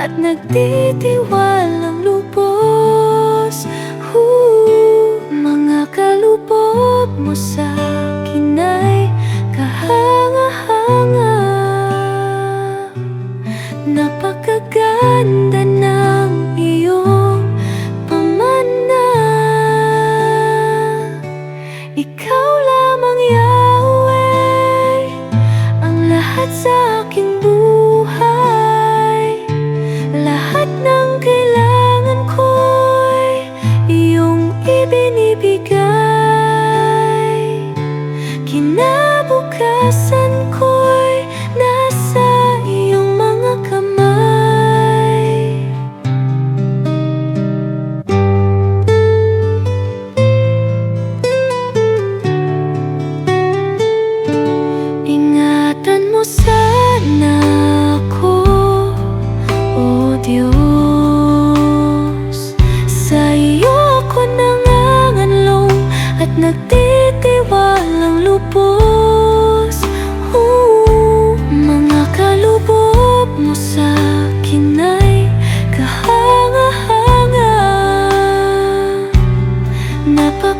At nagtitiwalang lubos. Uh, Mga kalubog mo sa Kinabukasan ko'y nasa iyong mga kamay? Ingatan mo sana ako, O Diyos. Sa iyo ako at nagtitiwalang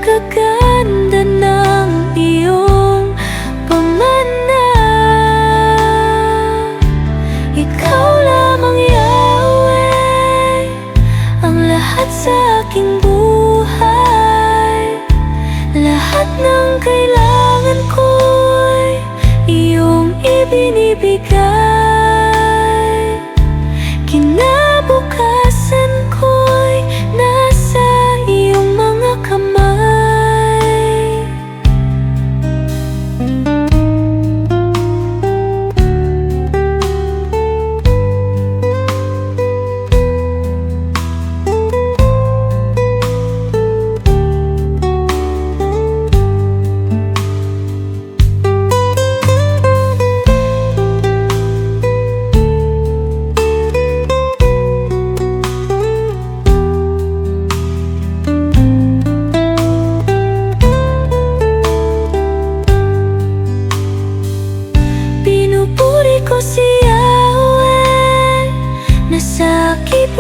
Napakaganda ng iyong pamana. Ikaw lamang Yahweh Ang lahat sa aking buhay. Lahat ng kailangan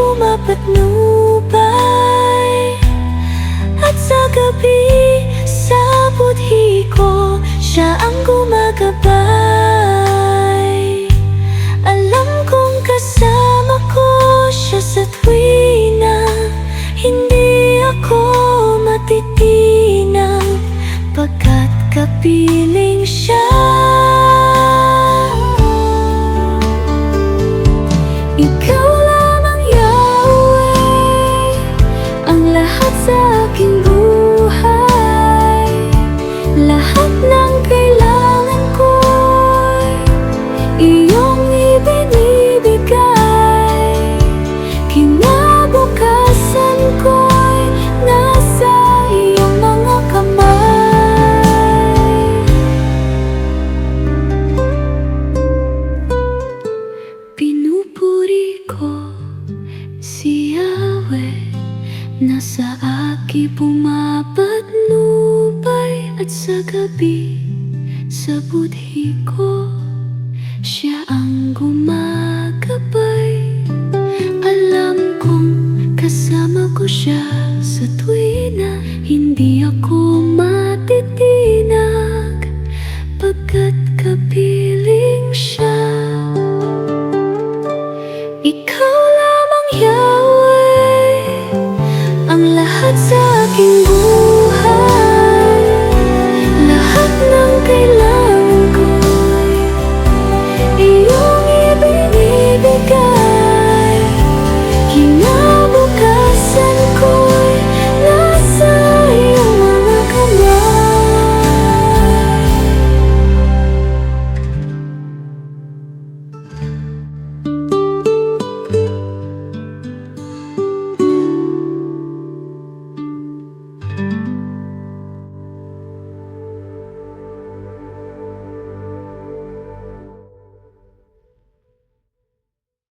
pumapatnubay At sa gabi sa budhi ko Siya ang gumagabay. Alam kong kasama ko siya sa tuwina aki pumapatnubay At sa gabi sa budhi ko Siya ang gumagabay. Alam kong kasama ko siya sa tuwina Hindi ako